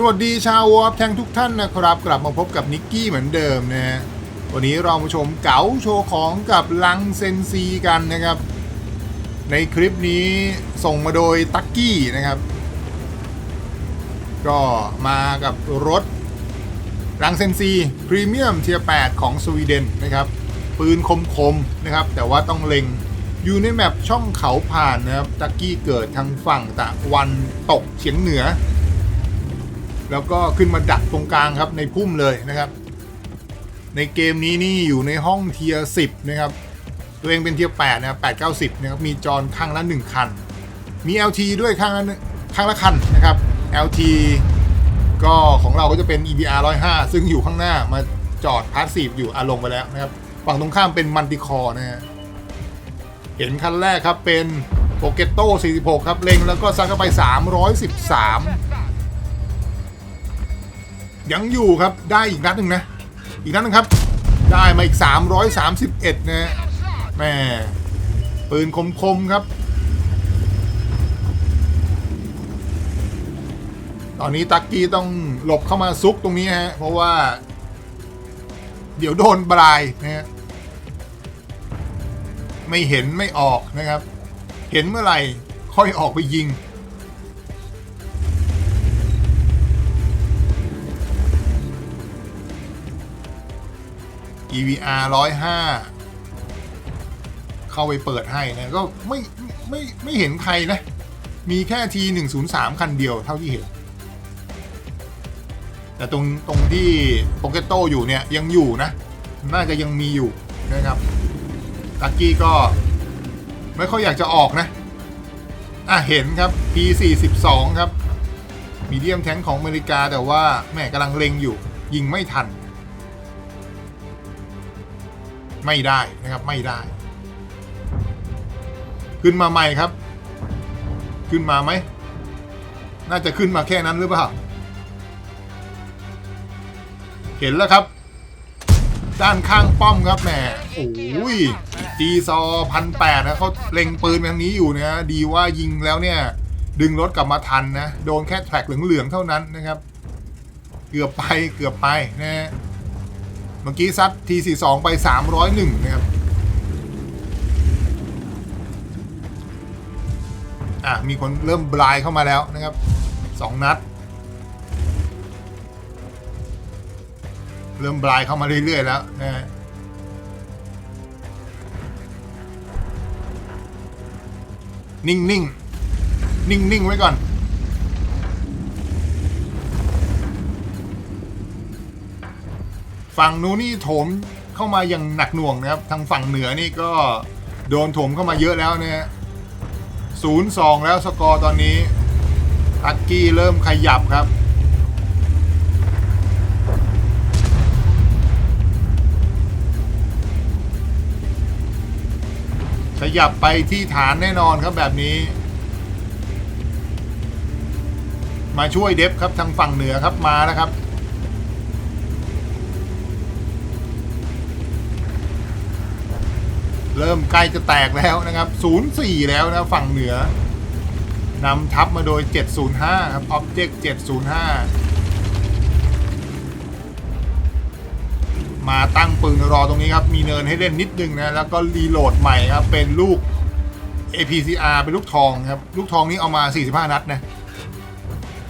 สวัสดีชาววอร์แทงทุกท่านนะครับ กลับมาพบกับนิกกี้เหมือนเดิมนะฮะวันนี้เรามาชมเก๋าโชว์ของกับลังเซนซีกันนะครับ ในคลิปนี้ส่งมาโดยตักกี้นะครับ ก็มากับรถลังเซนซีพรีเมียมเทียร์8ของสวีเดนนะครับ ปืนคมๆนะครับ แต่ว่าต้องเล็งอยู่ในแมปช่องเขาผ่านนะครับตักกี้เกิดทางฝั่งตะวันตกเฉียงเหนือ แล้วก็ขึ้นมาดักตรงกลางครับในพุ่มเลยนะครับ ในเกมนี้นี่อยู่ในห้องเทียร์10นะครับ ตัวเองเป็นเทียร์8นะครับ8 9 0นะครับมีจอนข้างละ1คัน มี LT ด้วยข้างละข้างละคันนะครับ LT ก็ของเราก็จะเป็น EBR 105 ซึ่งอยู่ข้างหน้ามาจอดพาสซีฟอยู่อาลงไปแล้วนะครับฝั่งตรงข้ามเป็นมันติคอนะฮะเห็นคันแรกครับเป็นโปเกตโต้46 ครับเล็งแล้วก็ซัดเข้าไป 313 ยังอยู่ครับได้อีกนัดหนึ่งนะ อีกนัดหนึงครับ ได้มาอีก 331นะฮะแม่ปืนคมๆครับ ตอนนี้ตักกี้ต้องหลบเข้ามาซุกตรงนี้ฮะ เพราะว่า เดี๋ยวโดนบลายนะฮะไม่เห็นไม่ออกนะครับ เห็นเมื่อไหร่ค่อยออกไปยิง EVR 105 เข้าไปเปิดให้นะ ก็ไม่ไม่ไม่เห็นใครนะ มีแค่ T 1 0 3 คันเดียวเท่าที่เห็น แต่ตรงตรงที่โปเกตโตอยู่เนี่ยยังอยู่นะ น่าจะยังมีอยู่นะครับลักกี้ก็ไม่ค่อยอยากจะออกนะ อะ เห็นครับ P42 ครับ มีเดียมแทงของอเมริกาแต่ว่าแม่กำลังเล็งอยู่ ยิงไม่ทัน ไม่ได้นะครับไม่ได้ ขึ้นมาใหม่ครับ ขึ้นมาไหมน่าจะขึ้นมาแค่นั้นหรือเปล่า เห็นแล้วครับ ด้านข้างป้อมครับแหมโอ้ยจีซอพันแปดนะเขาเล็งปืนไปทางนี้อยู่นะดีว่ายิงแล้วเนี่ย ดึงรถกลับมาทันนะ โดนแค่แทร็กเหลืองๆเท่านั้นนะครับ เกือบไปเกือบไปนะฮะ เมื่อกี้ซัด T42 ไป301นะครับ อะ มีคนเริ่มบลายเข้ามาแล้วนะครับ2นัด เริ่มบลายเข้ามาเรื่อย ๆ แล้วนะฮะนิ่ง ๆ นิ่ง ๆ ไว้ก่อน ฝั่งนู้นนี่โถมเข้ามาอย่างหนักหน่วงนะครับ ทางฝั่งเหนือนี่ก็โดนโถมเข้ามาเยอะแล้วเนี่ยศูนย์สองแล้วสกอร์ตอนนี้ตักกี้เริ่มขยับครับขยับไปที่ฐานแน่นอนครับแบบนี้ มาช่วยเดฟครับทางฝั่งเหนือครับมาแล้วครับ เริ่มใกล้จะแตกแล้วนะครับ 04 แล้วนะฝั่งเหนือนำทัพมาโดย 705 ครับ Object 705 มาตั้งปืนรอตรงนี้ครับ มีเนินให้เล่นนิดนึงนะ แล้วก็รีโหลดใหม่ครับ เป็นลูก APCR เป็นลูกทองครับ ลูกทองนี้เอามา 45 นัดนะ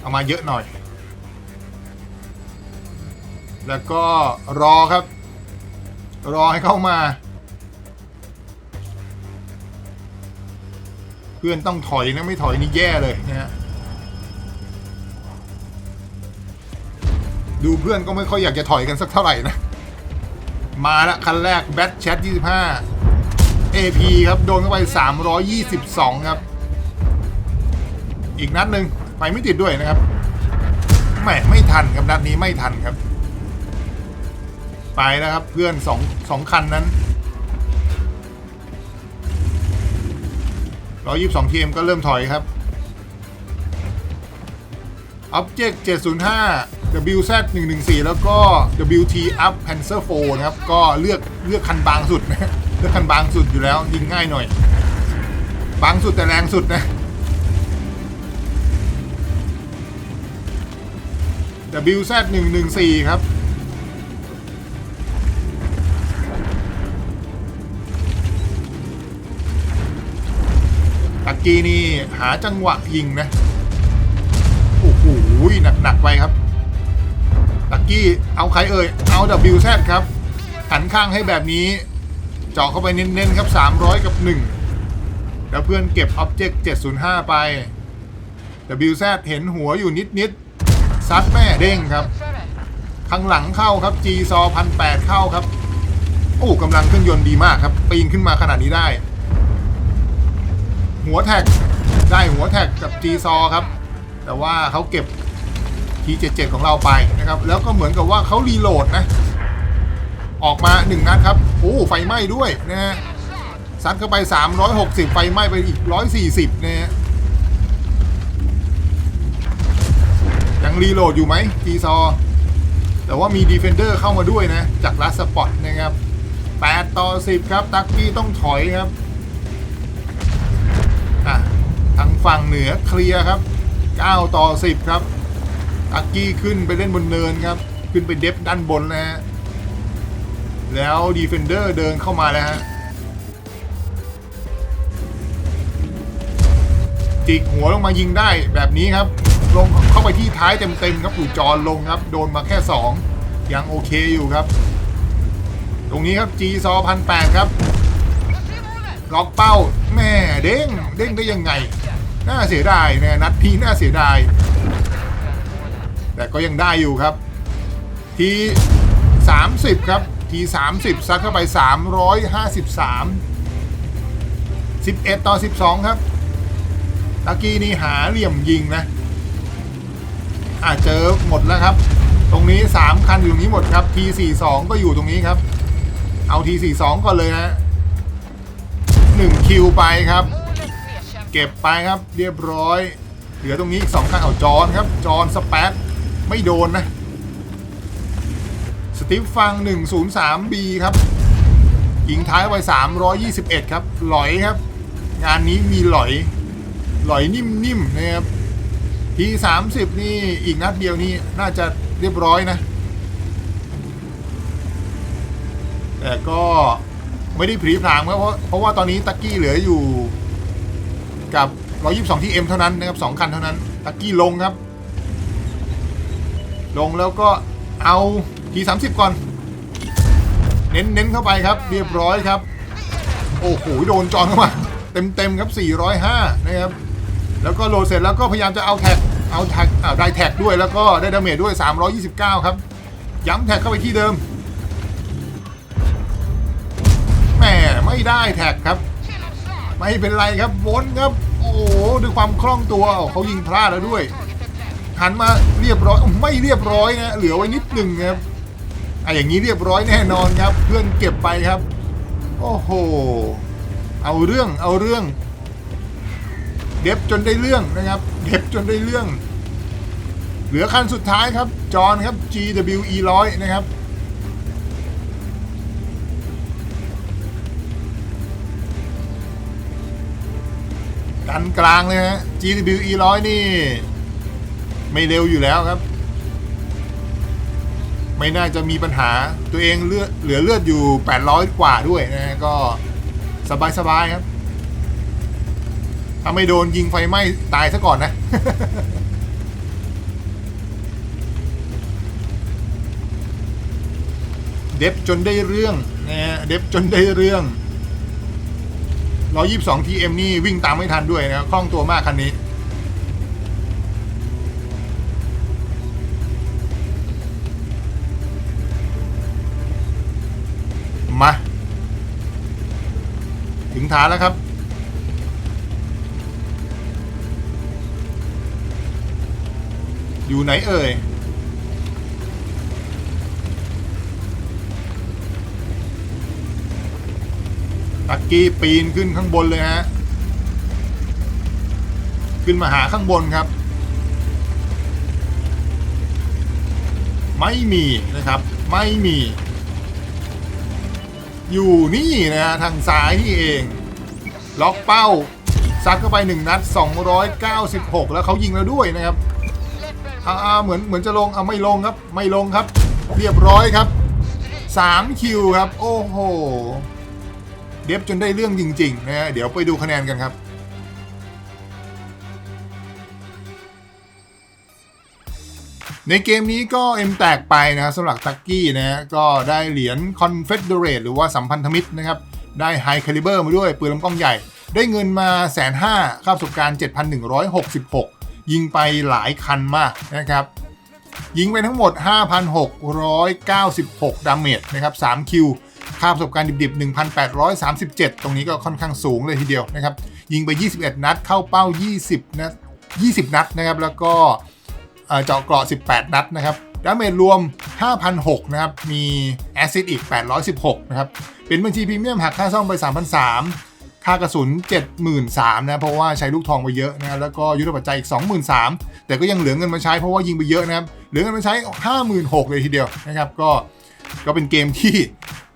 เอามาเยอะหน่อย แล้วก็รอครับ รอให้เข้ามา เพื่อนต้องถอยนะไม่ถอยนี่แย่เลยนะฮะดูเพื่อนก็ไม่ค่อยอยากจะถอยกันสักเท่าไหร่นะ มาละคันแรกแบทแชท25 AP ครับโดนเข้าไป 322 ครับ อีกนัดหนึ่งไปไม่ติดด้วยนะครับแหมไม่ทันครับนัดนี้ไม่ทันครับ ไปแล้วครับเพื่อนสองสองคันนั้น 122ทีมก็เริ่มถอยครับ Object 705 WZ 114 แล้วก็ WT Up Panzer 4 นะครับ ก็เลือกเลือกคันบางสุดนะเลือกคันบางสุดอยู่แล้วยิงง่ายหน่อย บางสุดแต่แรงสุดนะ WZ 114 ครับ กี้นี่หาจังหวะยิงนะ โอ้โหหนักหนักๆไปครับตะกี้เอาใครเอ่ย เอา WZ ครับ หันข้างให้แบบนี้ เจาะเข้าไปเน้นๆครับ 300 กับ 1 แล้วเพื่อนเก็บ Object 705 ไป WZ เห็นหัวอยู่นิดๆซัดแม่เด้งครับ ข้างหลังเข้าครับ G ซอพันแเข้าครับ โอ้กำลังเครื่องยนต์ดีมากครับปีนขึ้นมาขนาดนี้ได้ หัวแท็กได้หัวแท็กกับ G ซอครับ แต่ว่าเขาเก็บ T77 ของเราไปนะครับ แล้วก็เหมือนกับว่าเขารีโหลดนะ ออกมาหนึ่งนัดครับโอ้ไฟไหม้ด้วยนะฮะซัดเข้าไป 360 ไฟไหม้ไปอีก 140นะฮะยังรีโหลดอยู่ไหมจีซอ แต่ว่ามีดีเฟนเดอร์เข้ามาด้วยนะ จากลัสสปอตนะครับ 8 ต่อ 10 ครับ ตักกี้ต้องถอยครับ อะทางฝั่งเหนือเคลียร์ครับ 9 ต่อ 10 ครับตักกี้ขึ้นไปเล่นบนเนินครับ ขึ้นไปเดฟด้านบนนะฮะแล้วดีเฟนเดอร์เดินเข้ามาแล้วฮะจิกหัวลงมายิงได้แบบนี้ครับ ลงเข้าไปที่ท้ายเต็มๆครับอู่จอนลงครับ โดนมาแค่ 2 ยังโอเคอยู่ครับ ตรงนี้ครับ G ซอพันแปดครับ ล็อกเป้าแม่เด้งเด้งได้ยังไง น่าเสียดายนะนัดที่น่าเสียดาย แต่ก็ยังได้อยู่ครับ ที 30 ครับ ที 30 ซัดเข้าไป 353 11 ต่อ 12 ครับตะกี้นี่หาเหลี่ยมยิงนะอาเจอหมดแล้วครับ ตรงนี้ 3 คันอยู่ตรงนี้หมดครับ T42 ก็อยู่ตรงนี้ครับ เอา T42 ก่อนเลยนะ 1 คิวไปครับ เก็บไปครับเรียบร้อย เหลือตรงนี้อีก2คันเอาจอนครับ จอนสเปซไม่โดนนะ สตีฟฟัง 103B ครับยิงท้ายไว้321 ครับ หลอยครับ งานนี้มีหลอย หลอยนิ่มๆนะครับที30 นี่อีกนัดเดียวนี่น่าจะเรียบร้อยนะ แต่ก็ ไม่ได้ผลีผลามครับเพราะเพราะว่าตอนนี้ตักกี้เหลืออยู่ กับ 122 ที่ M เท่านั้นนะครับ2คันเท่านั้น ตักกี้ลงครับ ลงแล้วก็เอาที30 ก่อน เน้นเน้นเข้าไปครับ เรียบร้อยครับ โอ้โหโดนจอนเข้ามา เต็มเต็มครับ 405 นะครับ แล้วก็โหลดเสร็จแล้วก็พยายามจะเอาแท็กเอาแท็กอ่าได้แท็กด้วยแล้วก็ได้ดาเมจด้วย 329 ครับย้ำแท็กเข้าไปที่เดิม ไม่ได้แท็กครับ ไม่เป็นไรครับวนครับ โอ้โหด้วยความคล่องตัวเขายิงพลาดแล้วด้วย หันมาเรียบร้อยไม่เรียบร้อยนะเหลือไว้นิดหนึ่งครับอะอย่างนี้เรียบร้อยแน่นอนครับ เพื่อนเก็บไปครับ โอ้โห เอาเรื่องเอาเรื่อง เด็บจนได้เรื่องนะครับ เด็บจนได้เรื่อง เหลือคันสุดท้ายครับ จอห์นครับ GWE 100นะครับ กันกลางเลยฮะ GWE 100นี่ ไม่เร็วอยู่แล้วครับ ไม่น่าจะมีปัญหาตัวเองเลือดเหลือเลือดอยู่ 800 กว่าด้วยนะฮะก็สบายๆครับ ถ้าไม่โดนยิงไฟไหม้ตายซะก่อนนะเด็บจนได้เรื่องนะฮะเด็บจนได้เรื่อง 122 TM นี่วิ่งตามไม่ทันด้วยนะคล่องตัวมากคันนี้ มา ถึงฐานแล้วครับอยู่ไหนเอ่ย ตักกี้ปีนขึ้นข้างบนเลยฮะ ขึ้นมาหาข้างบนครับ ไม่มีนะครับ ไม่มี อยู่นี่นะฮะทางซ้ายนี่เอง ล็อกเป้าซัดเข้าไปหนึ่งนัด 296 แล้วเขายิงแล้วด้วยนะครับอ่าเหมือนเหมือนจะลงเอาไม่ลงครับ ไม่ลงครับ เรียบร้อยครับ3คิวครับ โอ้โห เดฟจนได้เรื่องจริงๆนะฮะเดี๋ยวไปดูคะแนนกันครับ ในเกมนี้ก็เอ็มแตกไปนะสำหรับตักกี้นะฮะก็ได้เหรียญ Confederate หรือว่าสัมพันธมิตรนะครับ ได้ High Caliber มาด้วยปืนลำกล้องใหญ่ ได้เงินมาแสนห้าค่าประสบการณ์ 7,166 ยิงไปหลายคันมากนะครับยิงไปทั้งหมด 5,696 ดาเมจนะครับ3คิว ค่าประสบการณ์ดิบๆ 1,837 ตรงนี้ก็ค่อนข้างสูงเลยทีเดียวนะครับ ยิงไป 21 นัดเข้าเป้า 20 นัด 20 นัดนะครับ แล้วก็เจาะเกราะ 18 นัดนะครับดาเมจรวม 5,006นะครับ มีแอซิดอีก 816 นะครับ เป็นบัญชีพรีเมียมหักค่าซ่อมไป3,300ค่ากระสุน 73,000นะ เพราะว่าใช้ลูกทองไปเยอะนะแล้วก็ยุทธปัจจัยอีก 23,000แต่ก็ยังเหลือเงินมาใช้เพราะว่ายิงไปเยอะนะครับ เหลือเงินมาใช้ 56,000 เลยทีเดียวนะครับ ก็ ก็เป็นเกมที่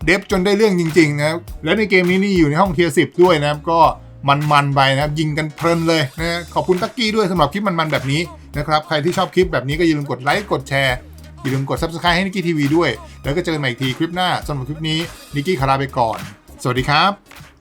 เดฟจนได้เรื่องจริงๆนะครับ และในเกมนี้นี่อยู่ในห้องเทียร์สิด้วยนะครับ ก็มันๆไปนะครับ ยิงกันเพลินเลยนะขอบคุณตักกี้ด้วยสำหรับคลิปมันๆแบบนี้นะครับ ใครที่ชอบคลิปแบบนี้ก็อย่าลืมกดไลค์กดแชร์อย่าลืมกด subscribe ให้นิกกี้ทีวีด้วย แล้วก็เจอกันใหม่อีกทีคลิปหน้าสำหรับคลิปนี้นิกกี้คาราไปก่อน สวัสดีครับ